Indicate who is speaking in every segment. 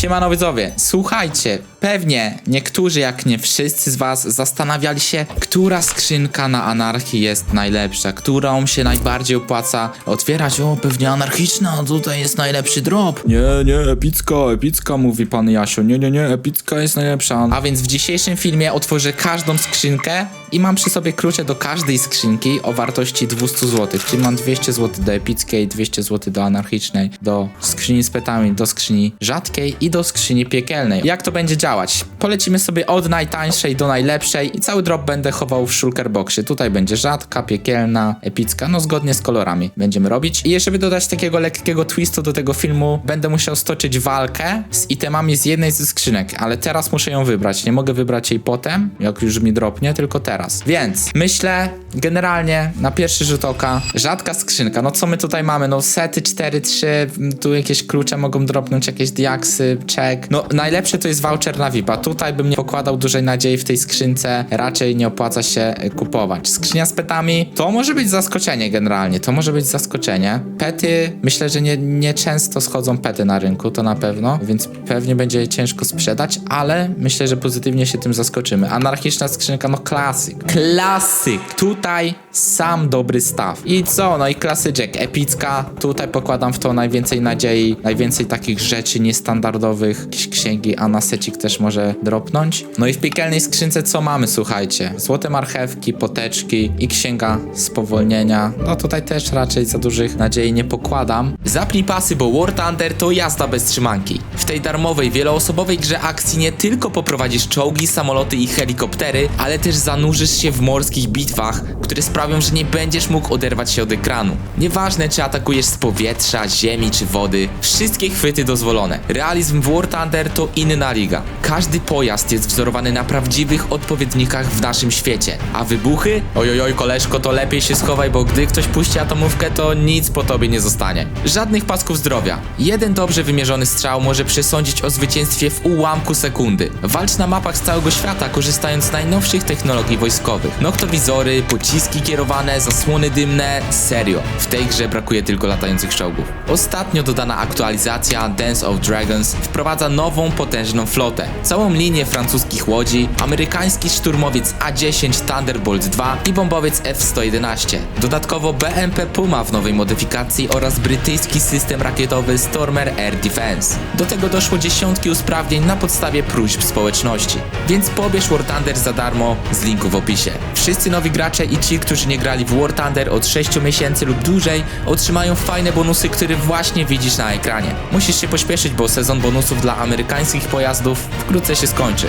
Speaker 1: Siemano widzowie, słuchajcie, pewnie niektórzy, jak nie wszyscy z was zastanawiali się, która skrzynka na anarchii jest najlepsza, którą się najbardziej opłaca otwierać. O, pewnie anarchiczna, tutaj jest najlepszy drop. Nie, nie, epicka, epicka, mówi pan Jasio. Nie, nie, nie, epicka jest najlepsza. A więc w dzisiejszym filmie otworzę każdą skrzynkę i mam przy sobie klucze do każdej skrzynki o wartości 200 zł. Czyli mam 200 zł do epickiej, 200 zł do anarchicznej, do skrzyni z petami, do skrzyni rzadkiej i do skrzyni piekielnej. Jak to będzie działać? Polecimy sobie od najtańszej do najlepszej i cały drop będę chował w shulker boxie. Tutaj będzie rzadka, piekielna, epicka, no zgodnie z kolorami będziemy robić. I żeby dodać takiego lekkiego twistu do tego filmu, będę musiał stoczyć walkę z itemami z jednej ze skrzynek, ale teraz muszę ją wybrać. Nie mogę wybrać jej potem, jak już mi dropnie, tylko teraz. Więc myślę generalnie na pierwszy rzut oka rzadka skrzynka. No co my tutaj mamy? No sety 4, 3, tu jakieś klucze mogą dropnąć, jakieś diaksy, check. No najlepszy to jest voucher na VIP-a. Tutaj bym nie pokładał dużej nadziei w tej skrzynce. Raczej nie opłaca się y, kupować. Skrzynia z petami to może być zaskoczenie generalnie. To może być zaskoczenie. Pety, myślę, że nie, nie często schodzą pety na rynku, to na pewno, więc pewnie będzie ciężko sprzedać, ale myślę, że pozytywnie się tym zaskoczymy. Anarchiczna skrzynka, no klasyk. Klasyk! Tutaj sam dobry staw. I co? No i klasyczek, epicka. Tutaj pokładam w to najwięcej nadziei, najwięcej takich rzeczy niestandardowych. Jakieś księgi, a na secik też może dropnąć. No i w piekielnej skrzynce co mamy, słuchajcie? Złote marchewki, poteczki i księga spowolnienia. No tutaj też raczej za dużych nadziei nie pokładam. Zapnij pasy, bo War Thunder to jazda bez trzymanki. W tej darmowej, wieloosobowej grze akcji nie tylko poprowadzisz czołgi, samoloty i helikoptery, ale też zanurzysz się w morskich bitwach, które sprawią, że nie będziesz mógł oderwać się od ekranu. Nieważne, czy atakujesz z powietrza, ziemi czy wody, wszystkie chwyty dozwolone. Realizm w War Thunder to inna liga. Każdy pojazd jest wzorowany na prawdziwych odpowiednikach w naszym świecie, a wybuchy? Ojojoj, koleżko, to lepiej się schowaj, bo gdy ktoś puści atomówkę, to nic po tobie nie zostanie. Żadnych pasków zdrowia. Jeden dobrze wymierzony strzał może przesądzić o zwycięstwie w ułamku sekundy. Walcz na mapach z całego świata, korzystając z najnowszych technologii wojskowych. Noktowizory, pociski kierowane, zasłony dymne, serio. W tej grze brakuje tylko latających czołgów. Ostatnio dodana aktualizacja Dance of Dragons wprowadza nową, potężną flotę. Całą linię francuskich łodzi, amerykański szturmowiec A-10 Thunderbolt 2 i bombowiec F-111. Dodatkowo BMP Puma w nowej modyfikacji oraz brytyjski system rakietowy Stormer Air Defense. Do tego doszło dziesiątki usprawnień na podstawie próśb społeczności. Więc pobierz War Thunder za darmo z linku w opisie. Wszyscy nowi gracze i ci, którzy nie grali w War Thunder od 6 miesięcy lub dłużej, otrzymają fajne bonusy, które właśnie widzisz na ekranie. Musisz się pośpieszyć, bo sezon bonusów dla amerykańskich pojazdów wkrótce się skończy.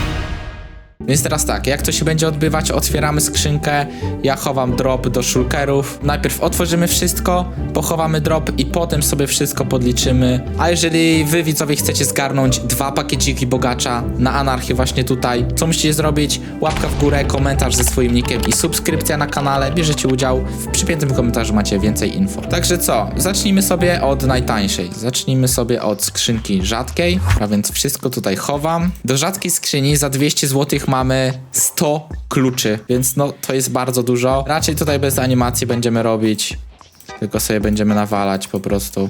Speaker 1: Więc teraz tak, jak to się będzie odbywać? Otwieramy skrzynkę, ja chowam drop do shulkerów. Najpierw otworzymy wszystko, pochowamy drop i potem sobie wszystko podliczymy. A jeżeli wy widzowie chcecie zgarnąć dwa pakieciki bogacza na anarchię właśnie tutaj, co musicie zrobić? Łapka w górę, komentarz ze swoim nickiem i subskrypcja na kanale. Bierzecie udział, w przypiętym komentarzu macie więcej info. Także co, zacznijmy sobie od najtańszej. Zacznijmy sobie od skrzynki rzadkiej, a więc wszystko tutaj chowam. Do rzadkiej skrzyni za 200 zł mamy 100 kluczy, więc no to jest bardzo dużo. Raczej tutaj bez animacji będziemy robić, tylko sobie będziemy nawalać po prostu.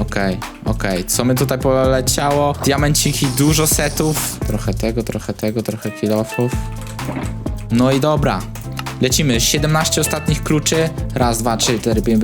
Speaker 1: Okej, okej. Co my tutaj poleciało? Diamenciki, dużo setów. Trochę tego, trochę tego, trochę kilofów. No i dobra. Lecimy, 17 ostatnich kluczy. Raz, dwa, trzy, cztery, pięć.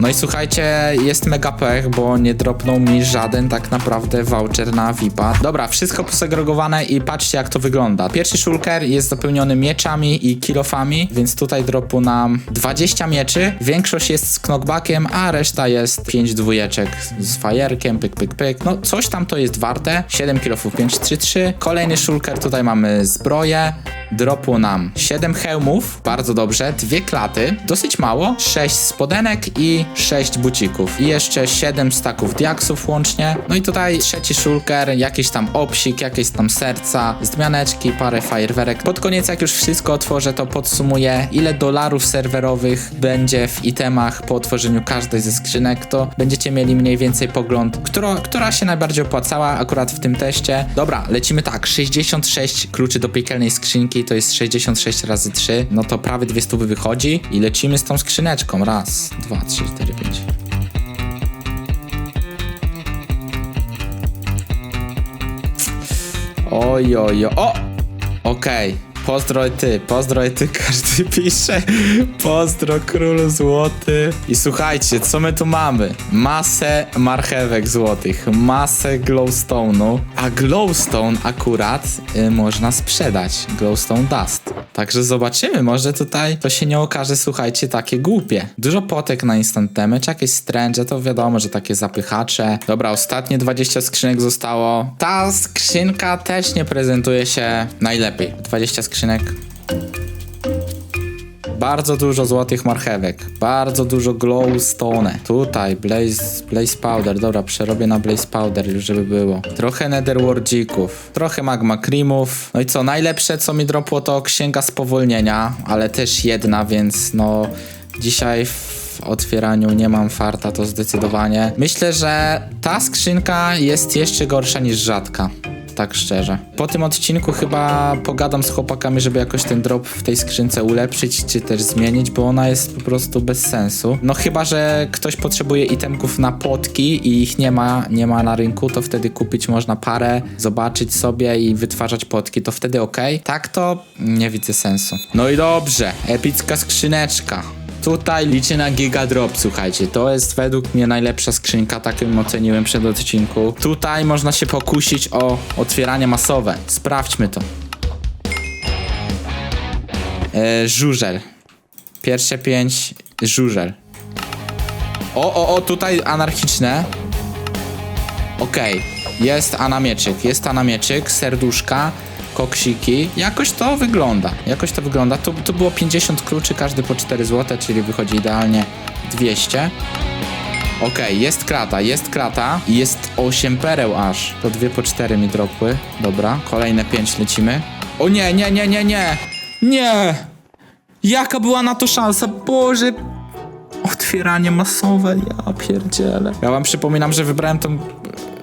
Speaker 1: No i słuchajcie, jest mega pech, bo nie dropnął mi żaden tak naprawdę voucher na VIPa. Dobra, wszystko posegregowane i patrzcie jak to wygląda. Pierwszy shulker jest zapełniony mieczami i kilofami, więc tutaj dropu nam 20 mieczy. Większość jest z knockbackiem, a reszta jest 5 dwójeczek z fajerkiem, pyk, pyk, pyk. No coś tam to jest warte. 7 kilofów, 5, 3, 3. Kolejny shulker, tutaj mamy zbroję dropło nam 7 hełmów, bardzo dobrze, dwie klaty, dosyć mało, 6 spodenek i 6 bucików. I jeszcze 7 staków diaksów łącznie. No i tutaj trzeci shulker, jakiś tam obsik, jakieś tam serca, zmianeczki, parę fajerwerek. Pod koniec, jak już wszystko otworzę, to podsumuję, ile dolarów serwerowych będzie w itemach po otworzeniu każdej ze skrzynek, to będziecie mieli mniej więcej pogląd, która, która się najbardziej opłacała akurat w tym teście. Dobra, lecimy tak, 66 kluczy do piekielnej skrzynki, to jest 66 razy 3, no to prawie 200 wychodzi i lecimy z tą skrzyneczką. Raz, dwa, trzy, cztery, pięć. Oj, oj, oj. O! Okej. Pozdro ty, pozdro ty, każdy pisze. Pozdro król złoty. I słuchajcie, co my tu mamy? Masę marchewek złotych, masę glowstone'u, a glowstone akurat y, można sprzedać. Glowstone dust. Także zobaczymy, może tutaj to się nie okaże, słuchajcie, takie głupie. Dużo potek na instant damage, jakieś strange, to wiadomo, że takie zapychacze. Dobra, ostatnie 20 skrzynek zostało. Ta skrzynka też nie prezentuje się najlepiej. 20 skrzynek. Bardzo dużo złotych marchewek, bardzo dużo glowstone. Tutaj blaze, blaze powder, dobra, przerobię na blaze powder już żeby było. Trochę netherwardzików, trochę magma creamów. No i co, najlepsze co mi dropło to księga spowolnienia, ale też jedna, więc no dzisiaj w otwieraniu nie mam farta, to zdecydowanie. Myślę, że ta skrzynka jest jeszcze gorsza niż rzadka. Tak szczerze. Po tym odcinku chyba pogadam z chłopakami, żeby jakoś ten drop w tej skrzynce ulepszyć, czy też zmienić, bo ona jest po prostu bez sensu. No chyba, że ktoś potrzebuje itemków na potki i ich nie ma, nie ma na rynku, to wtedy kupić można parę, zobaczyć sobie i wytwarzać potki, to wtedy ok. Tak to nie widzę sensu. No i dobrze, epicka skrzyneczka. Tutaj liczę na Giga Drop, słuchajcie. To jest według mnie najlepsza skrzynka, tak ją oceniłem przed odcinku. Tutaj można się pokusić o otwieranie masowe. Sprawdźmy to. E, żużel. Pierwsze pięć żużel. O, o, o, tutaj anarchiczne. Okej, jest anamieczyk, jest anamieczyk, serduszka, koksiki. Jakoś to wygląda, jakoś to wygląda. Tu, tu było 50 kluczy, każdy po 4 zł, czyli wychodzi idealnie 200. Okej, jest krata, jest krata jest 8 pereł aż. To dwie po 4 mi dropły. Dobra, kolejne 5 lecimy. O nie, nie, nie, nie, nie! Nie! Jaka była na to szansa? Boże, Otwieranie masowe, ja pierdzielę. Ja wam przypominam, że wybrałem tą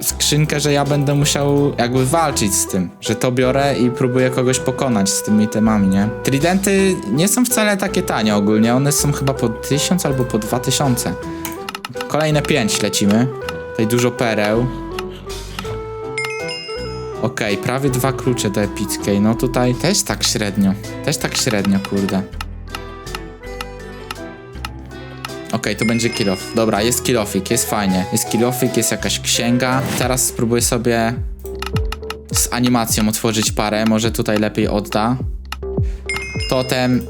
Speaker 1: skrzynkę, że ja będę musiał jakby walczyć z tym, że to biorę i próbuję kogoś pokonać z tymi temami, nie? Tridenty nie są wcale takie tanie ogólnie, one są chyba po 1000 albo po 2000. Kolejne 5 lecimy. Tutaj dużo pereł. Okej, prawie dwa klucze do epickiej. No tutaj też tak średnio. Też tak średnio, kurde. Okej, to będzie kill off. Dobra, jest kill jest fajnie. Jest kill jest jakaś księga. Teraz spróbuję sobie z animacją otworzyć parę. Może tutaj lepiej odda. Totem.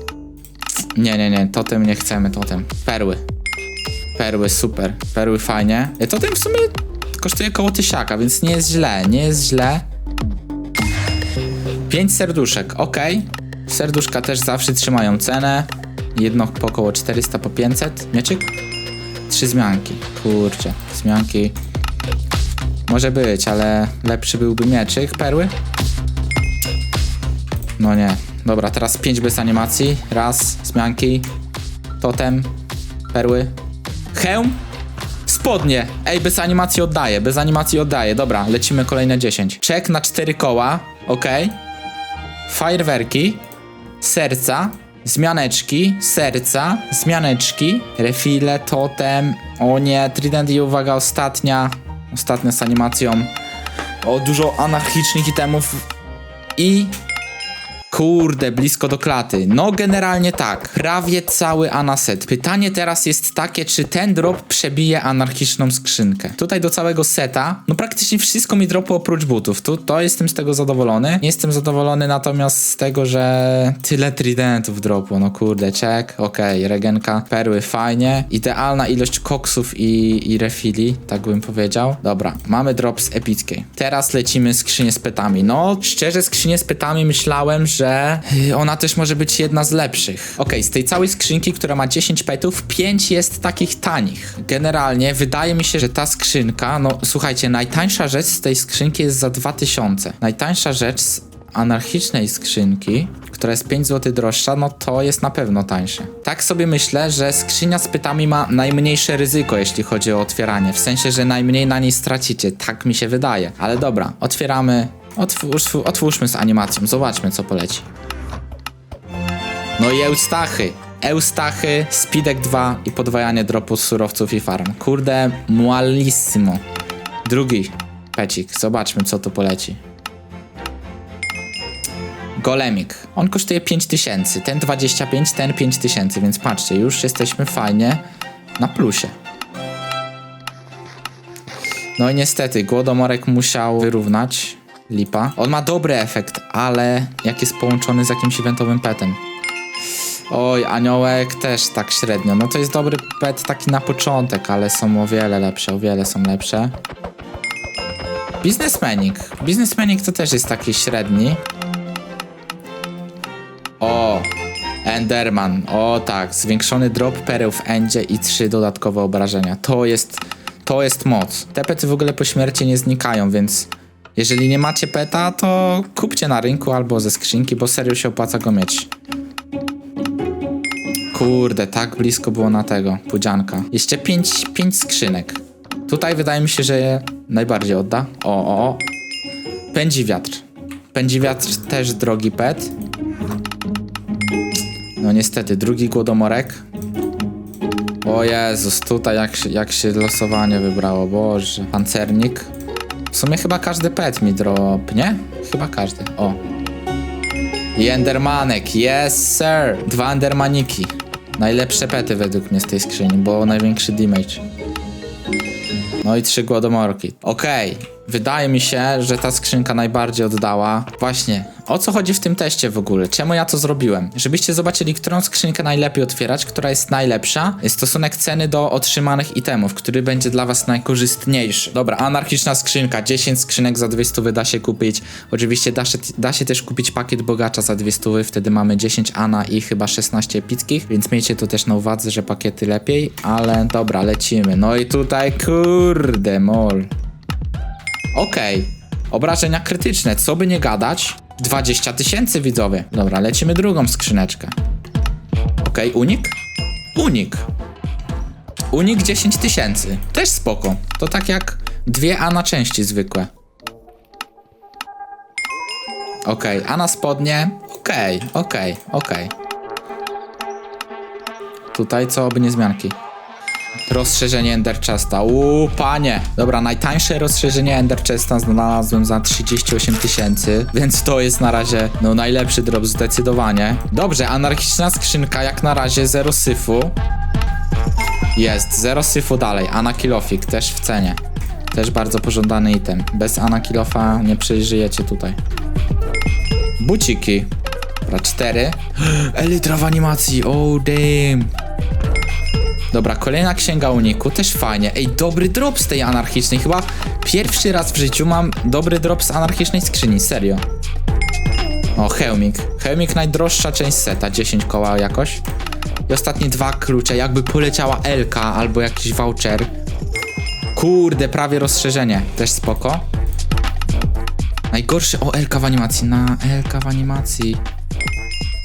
Speaker 1: Nie, nie, nie, totem nie chcemy, totem. Perły. Perły, super. Perły fajnie. E, Totem w sumie kosztuje koło tysiaka, więc nie jest źle, nie jest źle. Pięć serduszek, ok. Serduszka też zawsze trzymają cenę. Jedno po około 400 po 500. Mieczyk? Trzy zmianki. Kurczę, zmianki. Może być, ale lepszy byłby mieczyk. Perły? No nie. Dobra, teraz 5 bez animacji. Raz, zmianki. Totem. Perły. Hełm? Spodnie. Ej, bez animacji oddaję, bez animacji oddaję. Dobra, lecimy kolejne 10. Czek na 4 koła. Ok. Fajerwerki. Serca. Zmianeczki, serca, zmianeczki, refile, totem, o nie, trident i uwaga, ostatnia, ostatnia z animacją, o dużo anarchicznych itemów i Kurde, blisko do klaty. No generalnie tak, prawie cały anaset. Pytanie teraz jest takie, czy ten drop przebije anarchiczną skrzynkę. Tutaj do całego seta, no praktycznie wszystko mi dropło oprócz butów. Tu, to jestem z tego zadowolony. Nie jestem zadowolony natomiast z tego, że tyle tridentów dropło. No kurde, check, okej, regenka, perły, fajnie. Idealna ilość koksów i, i refili, tak bym powiedział. Dobra, mamy drop z epickiej. Teraz lecimy skrzynię z petami. No, szczerze, skrzynię z petami myślałem, że że y, ona też może być jedna z lepszych. Okej, z tej całej skrzynki, która ma 10 petów, 5 jest takich tanich. Generalnie wydaje mi się, że ta skrzynka, no słuchajcie, najtańsza rzecz z tej skrzynki jest za 2000. Najtańsza rzecz z anarchicznej skrzynki, która jest 5 zł droższa, no to jest na pewno tańsze. Tak sobie myślę, że skrzynia z pytami ma najmniejsze ryzyko, jeśli chodzi o otwieranie. W sensie, że najmniej na niej stracicie. Tak mi się wydaje. Ale dobra, otwieramy. Otwórz, otwórzmy z animacją, zobaczmy co poleci. No i Eustachy. Eustachy, Speedek 2 i podwajanie dropu z surowców i farm. Kurde, mualissimo. Drugi pecik, zobaczmy co tu poleci. Golemik. On kosztuje 5000, ten 25, ten 5000, więc patrzcie, już jesteśmy fajnie na plusie. No i niestety, Głodomorek musiał wyrównać. Lipa. On ma dobry efekt, ale jak jest połączony z jakimś eventowym petem. Oj, aniołek też tak średnio. No to jest dobry pet taki na początek, ale są o wiele lepsze, o wiele są lepsze. Biznesmenik. Biznesmenik to też jest taki średni. O, Enderman. O tak, zwiększony drop pereł w endzie i trzy dodatkowe obrażenia. To jest, to jest moc. Te pety w ogóle po śmierci nie znikają, więc jeżeli nie macie peta, to kupcie na rynku albo ze skrzynki, bo serio się opłaca go mieć. Kurde, tak blisko było na tego, pudzianka. Jeszcze pięć, pięć skrzynek. Tutaj wydaje mi się, że je najbardziej odda. O, o, o. Pędzi wiatr. Pędzi wiatr też drogi pet. No niestety, drugi głodomorek. O Jezus, tutaj jak jak się losowanie wybrało, boże. Pancernik. W sumie chyba każdy pet mi drop, nie? Chyba każdy. O. I Endermanek, yes sir! Dwa Endermaniki. Najlepsze pety według mnie z tej skrzyni, bo największy damage. No i trzy głodomorki. Okej, wydaje mi się, że ta skrzynka najbardziej oddała. Właśnie, o co chodzi w tym teście w ogóle? Czemu ja to zrobiłem? Żebyście zobaczyli, którą skrzynkę najlepiej otwierać, która jest najlepsza. Stosunek ceny do otrzymanych itemów, który będzie dla was najkorzystniejszy. Dobra, anarchiczna skrzynka. 10 skrzynek za 200 da się kupić. Oczywiście da się, da się też kupić pakiet bogacza za 200, wtedy mamy 10 ana i chyba 16 epickich, więc miejcie to też na uwadze, że pakiety lepiej, ale dobra, lecimy. No i tutaj, kurde, mol. Okej. Obrażenia krytyczne, co by nie gadać. 20 tysięcy widzowie. Dobra, lecimy drugą skrzyneczkę. Okej, unik? Unik. Unik 10 tysięcy. Też spoko. To tak jak dwie A na części zwykłe. Okej, A na spodnie. Okej, okej, okej. Tutaj co, oby nie zmianki. Rozszerzenie Ender Chesta. Uuu, panie. Dobra, najtańsze rozszerzenie Ender Chesta znalazłem za 38 tysięcy, więc to jest na razie, no, najlepszy drop zdecydowanie. Dobrze, anarchiczna skrzynka, jak na razie zero syfu. Jest, zero syfu dalej. Anakilofik też w cenie. Też bardzo pożądany item. Bez Anakilofa nie przeżyjecie tutaj. Buciki. Dobra, cztery. Elytra w animacji, oh damn. Dobra, kolejna księga uniku, też fajnie. Ej, dobry drop z tej anarchicznej. Chyba pierwszy raz w życiu mam dobry drop z anarchicznej skrzyni, serio. O, Helmik. Helmik najdroższa część seta, 10 koła jakoś. I ostatnie dwa klucze, jakby poleciała LK albo jakiś voucher. Kurde, prawie rozszerzenie, też spoko. Najgorszy, o LK w animacji, na LK w animacji.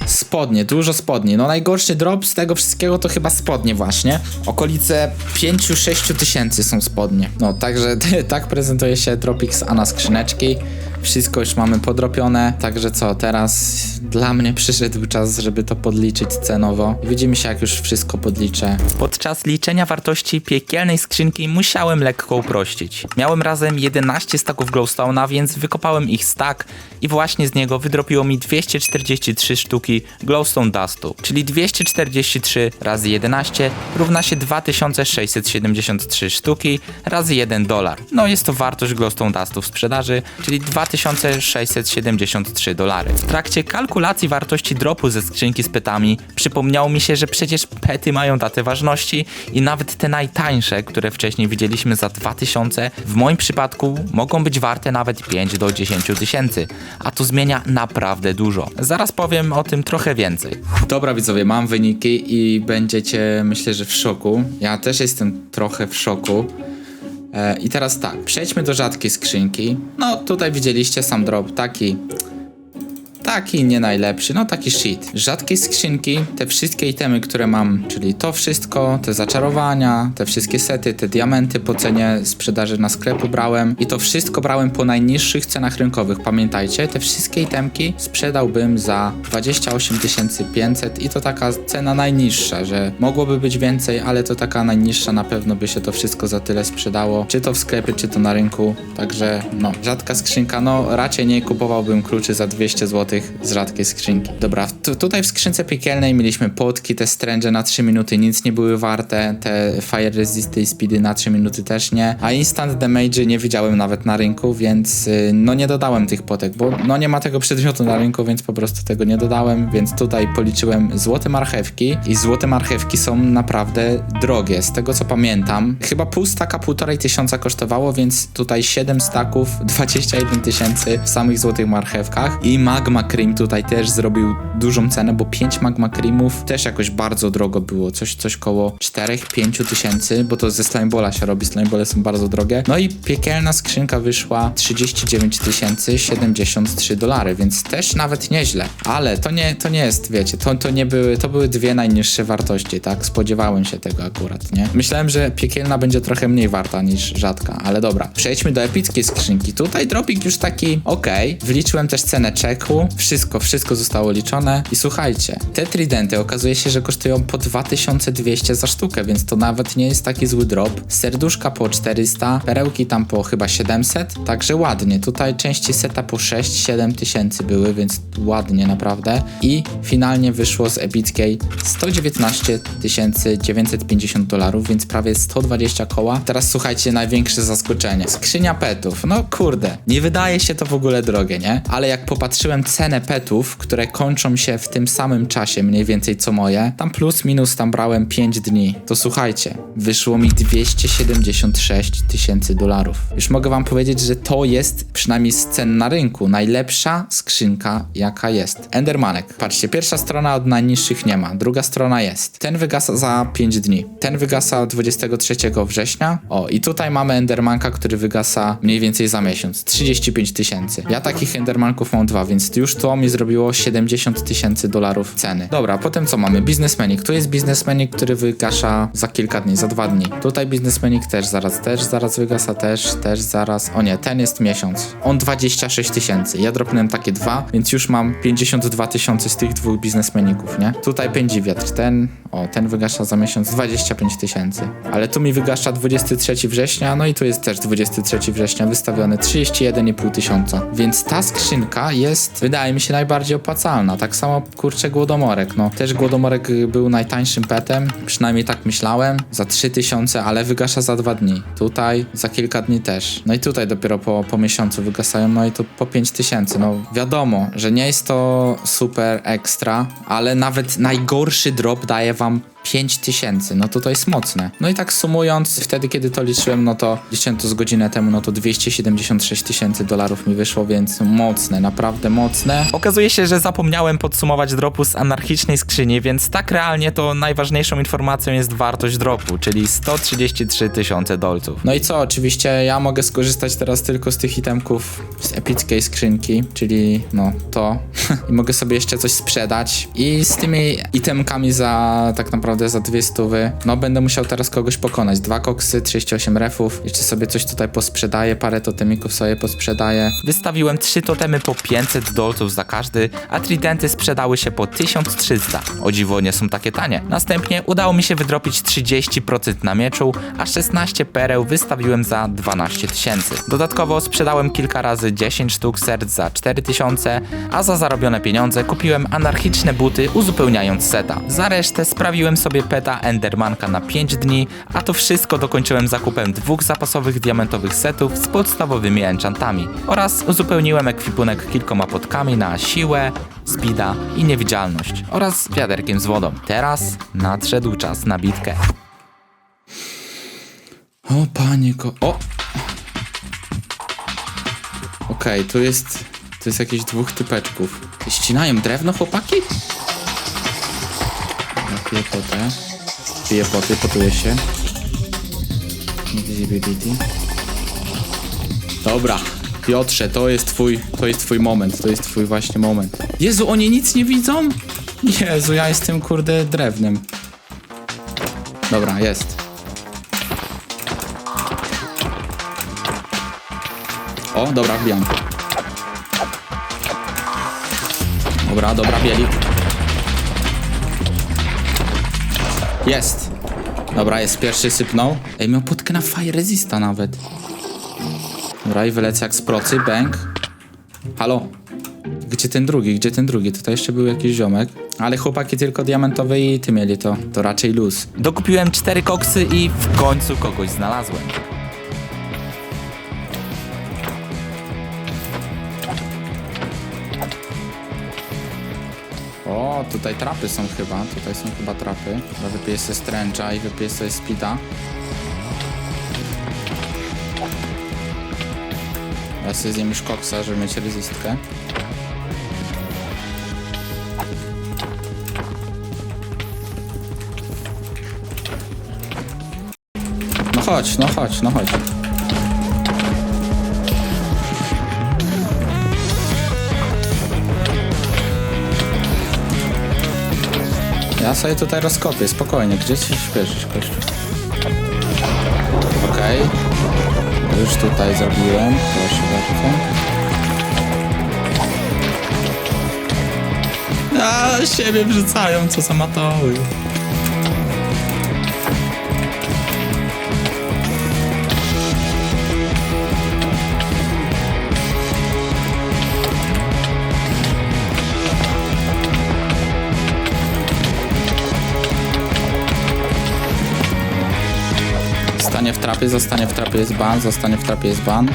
Speaker 1: Spodnie, dużo spodni. No najgorszy drop z tego wszystkiego to chyba spodnie właśnie. Okolice 5-6 tysięcy są spodnie. No także tak prezentuje się Dropix a na skrzyneczki. Wszystko już mamy podropione, także co, teraz dla mnie przyszedł czas, żeby to podliczyć cenowo. Widzimy się jak już wszystko podliczę.
Speaker 2: Podczas liczenia wartości piekielnej skrzynki musiałem lekko uprościć. Miałem razem 11 staków glowstone'a, więc wykopałem ich stack i właśnie z niego wydropiło mi 243 sztuki glowstone dustu, czyli 243 razy 11 równa się 2673 sztuki razy 1 dolar. No jest to wartość glowstone dustu w sprzedaży, czyli 2000 2673 dolary. W trakcie kalkulacji wartości dropu ze skrzynki z petami przypomniało mi się, że przecież pety mają datę ważności i nawet te najtańsze, które wcześniej widzieliśmy za 2000, w moim przypadku mogą być warte nawet 5 do 10 tysięcy, a to zmienia naprawdę dużo. Zaraz powiem o tym trochę więcej.
Speaker 1: Dobra widzowie, mam wyniki i będziecie myślę, że w szoku. Ja też jestem trochę w szoku. E, I teraz tak, przejdźmy do rzadkiej skrzynki. No tutaj widzieliście sam drop, taki taki nie najlepszy, no taki shit. Z rzadkiej skrzynki, te wszystkie itemy, które mam, czyli to wszystko, te zaczarowania, te wszystkie sety, te diamenty po cenie sprzedaży na sklepu brałem i to wszystko brałem po najniższych cenach rynkowych. Pamiętajcie, te wszystkie itemki sprzedałbym za 28 500 i to taka cena najniższa, że mogłoby być więcej, ale to taka najniższa na pewno by się to wszystko za tyle sprzedało, czy to w sklepie, czy to na rynku. Także no, rzadka skrzynka, no raczej nie kupowałbym kluczy za 200 zł z rzadkiej skrzynki. Dobra, tu, tutaj w skrzynce piekielnej mieliśmy potki, te stręże na 3 minuty nic nie były warte, te fire resisty i speedy na 3 minuty też nie, a instant damage nie widziałem nawet na rynku, więc y, no nie dodałem tych potek, bo no nie ma tego przedmiotu na rynku, więc po prostu tego nie dodałem, więc tutaj policzyłem złote marchewki i złote marchewki są naprawdę drogie, z tego co pamiętam. Chyba pół staka półtorej tysiąca kosztowało, więc tutaj 7 staków 21 tysięcy w samych złotych marchewkach i magma cream tutaj też zrobił dużą cenę, bo 5 magma creamów też jakoś bardzo drogo było, coś, coś koło 4-5 tysięcy, bo to ze slimebola się robi, slimebole są bardzo drogie. No i piekielna skrzynka wyszła 39 tysięcy 73 dolary, więc też nawet nieźle, ale to nie, to nie jest, wiecie, to, to nie były, to były dwie najniższe wartości, tak? Spodziewałem się tego akurat, nie? Myślałem, że piekielna będzie trochę mniej warta niż rzadka, ale dobra. Przejdźmy do epickiej skrzynki. Tutaj dropik już taki ok. Wliczyłem też cenę czeku. Wszystko, wszystko zostało liczone. I słuchajcie, te tridenty okazuje się, że kosztują po 2200 za sztukę, więc to nawet nie jest taki zły drop. Serduszka po 400, perełki tam po chyba 700, także ładnie. Tutaj części seta po 6-7 tysięcy były, więc ładnie naprawdę. I finalnie wyszło z epickiej 119 950 dolarów, więc prawie 120 koła. Teraz słuchajcie, największe zaskoczenie. Skrzynia petów. No kurde, nie wydaje się to w ogóle drogie, nie? Ale jak popatrzyłem cenę petów, które kończą się w tym samym czasie, mniej więcej co moje, tam plus minus tam brałem 5 dni, to słuchajcie, wyszło mi 276 tysięcy dolarów. Już mogę wam powiedzieć, że to jest przynajmniej z cen na rynku najlepsza skrzynka, jaka jest. Endermanek. Patrzcie, pierwsza strona od najniższych nie ma, druga strona jest. Ten wygasa za 5 dni. Ten wygasa 23 września. O, i tutaj mamy Endermanka, który wygasa mniej więcej za miesiąc. 35 tysięcy. Ja takich Endermanków mam dwa, więc już to mi zrobiło 70 tysięcy dolarów ceny. Dobra, potem co mamy? Biznesmenik. Tu jest biznesmenik, który wygasza za kilka dni, za dwa dni. Tutaj biznesmenik też zaraz, też zaraz wygasa, też, też zaraz. O nie, ten jest miesiąc. On 26 tysięcy. Ja dropnąłem takie dwa, więc już mam 52 tysiące z tych dwóch biznesmeników, nie? Tutaj pędzi wiatr. Ten, o, ten wygasza za miesiąc 25 tysięcy. Ale tu mi wygasza 23 września, no i tu jest też 23 września wystawiony 31,5 tysiąca. Więc ta skrzynka jest, wydaje mi się, najbardziej opłacalna. Tak samo kurczę głodomorek. No też głodomorek y, był najtańszym petem, przynajmniej tak myślałem, za 3000, ale wygasza za dwa dni. Tutaj za kilka dni też. No i tutaj dopiero po, po miesiącu wygasają, no i tu po 5000. No wiadomo, że nie jest to super ekstra, ale nawet najgorszy drop daje wam 5000, no to to jest mocne. No i tak sumując, wtedy kiedy to liczyłem, no to liczyłem to z godzinę temu, no to 276 tysięcy dolarów mi wyszło, więc mocne, naprawdę mocne.
Speaker 2: Okazuje się, że zapomniałem podsumować dropu z anarchicznej skrzyni, więc tak realnie to najważniejszą informacją jest wartość dropu, czyli 133 tysiące dolców.
Speaker 1: No i co, oczywiście ja mogę skorzystać teraz tylko z tych itemków z epickiej skrzynki, czyli no to i mogę sobie jeszcze coś sprzedać i z tymi itemkami za tak naprawdę za dwie stówy, no będę musiał teraz kogoś pokonać. Dwa koksy, 38 refów, jeszcze sobie coś tutaj posprzedaję, parę totemików sobie posprzedaję.
Speaker 2: Wystawiłem trzy totemy po 500 dolców za każdy, a tridenty sprzedały się po 1300. O dziwo nie są takie tanie. Następnie udało mi się wydropić 30% na mieczu, a 16 pereł wystawiłem za 12 tysięcy. Dodatkowo sprzedałem kilka razy 10 sztuk serc za 4000, a za zarobione pieniądze kupiłem anarchiczne buty uzupełniając seta. Za resztę sprawiłem sobie peta Endermanka na 5 dni, a to wszystko dokończyłem zakupem dwóch zapasowych diamentowych setów z podstawowymi enchantami oraz uzupełniłem ekwipunek kilkoma potkami na siłę, speeda i niewidzialność oraz wiaderkiem z wodą. Teraz nadszedł czas na bitkę.
Speaker 1: O, panie ko... O! Okej, tu jest... Tu jest jakieś dwóch typeczków. Ścinają drewno, chłopaki? Piję potę. Piję poty, potuję się. Invisibility. Dobra. Piotrze, to jest twój, to jest twój moment, to jest twój właśnie moment. Jezu, oni nic nie widzą? Jezu, ja jestem kurde drewnem. Dobra, jest. O, dobra, wbijam. Dobra, dobra, bielik. Jest. Dobra, jest pierwszy sypnął. Ej, miał potkę na fire resista nawet. Dobra, i wylecę jak z procy, bang. Halo. Gdzie ten drugi? Gdzie ten drugi? Tutaj jeszcze był jakiś ziomek. Ale chłopaki tylko diamentowe i ty mieli to. To raczej luz.
Speaker 2: Dokupiłem cztery koksy i w końcu kogoś znalazłem.
Speaker 1: O, tutaj trapy są chyba. Tutaj są chyba trapy. Dobra, wypiję sobie stręcza i wypiję sobie speeda. Ja sobie zjem już koksa, żeby mieć rezystkę. No chodź, no chodź, no chodź. Ja sobie tutaj rozkopię, spokojnie. Gdzie się śpieszysz, kościół? Okej. Już tutaj zrobiłem. Proszę bardzo. A, siebie wrzucają, co za matoły. Trapie, zostanie w trapie jest ban, zostanie w trapie jest ban.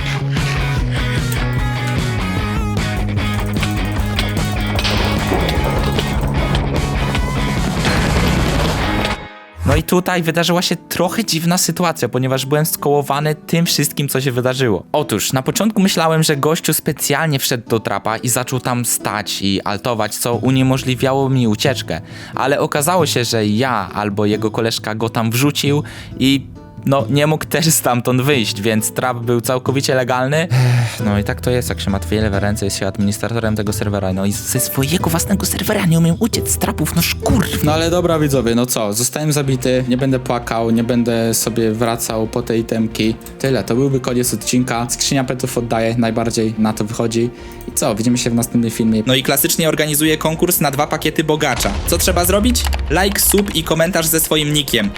Speaker 2: No i tutaj wydarzyła się trochę dziwna sytuacja, ponieważ byłem skołowany tym wszystkim, co się wydarzyło. Otóż, na początku myślałem, że gościu specjalnie wszedł do trapa i zaczął tam stać i altować, co uniemożliwiało mi ucieczkę. Ale okazało się, że ja albo jego koleżka go tam wrzucił i no nie mógł też stamtąd wyjść, więc trap był całkowicie legalny. No i tak to jest, jak się ma wiele w ręce, jest się administratorem tego serwera. No i ze swojego własnego serwera nie umiem uciec z trapów, no szkurw.
Speaker 1: No ale dobra widzowie, no co, zostałem zabity, nie będę płakał, nie będę sobie wracał po tej temki. Tyle, to byłby koniec odcinka. Skrzynia petów oddaję, najbardziej na to wychodzi. I co, widzimy się w następnym filmie.
Speaker 3: No i klasycznie organizuję konkurs na dwa pakiety bogacza. Co trzeba zrobić? Like, sub i komentarz ze swoim nickiem.